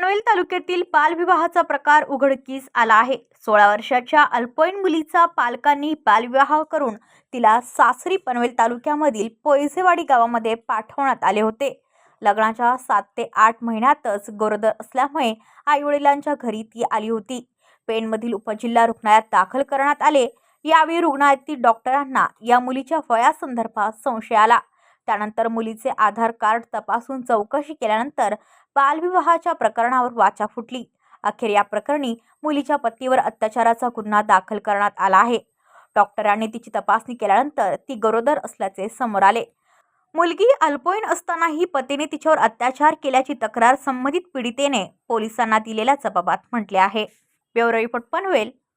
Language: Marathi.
पनवेल तालुक्यातील बालविवाहाचा प्रकार उघडकीस आला आहे. सोळा वर्षाच्या अल्पवयीन मुलीचा पालकांनी बालविवाह करून तिला सासरी पनवेल तालुक्यामधील पोयसेवाडी गावामध्ये पाठवण्यात आले होते. लग्नाच्या सात ते आठ महिन्यातच गरोदर असल्यामुळे आईवडिलांच्या घरी ती आली होती. पेणमधील उपजिल्हा रुग्णालयात दाखल करण्यात आले. यावेळी रुग्णालयातील डॉक्टरांना या मुलीच्या वयासंदर्भात संशय आला. त्यानंतर मुलीचे आधार कार्ड तपासून चौकशी केल्यानंतर बालविवाहाच्या प्रकरणावर वाचा फुटली. अखेर या प्रकरणी मुलीच्या पतीवर अत्याचाराचा गुन्हा दाखल करण्यात आला आहे. डॉक्टरांनी तिची तपासणी केल्यानंतर ती गरोदर असल्याचे समोर आले. मुलगी अल्पवयीन असतानाही पतीने तिच्यावर अत्याचार केल्याची तक्रार संबंधित पीडितेने पोलिसांना दिलेल्या जबाबात म्हटले आहे. Bureau report Panvel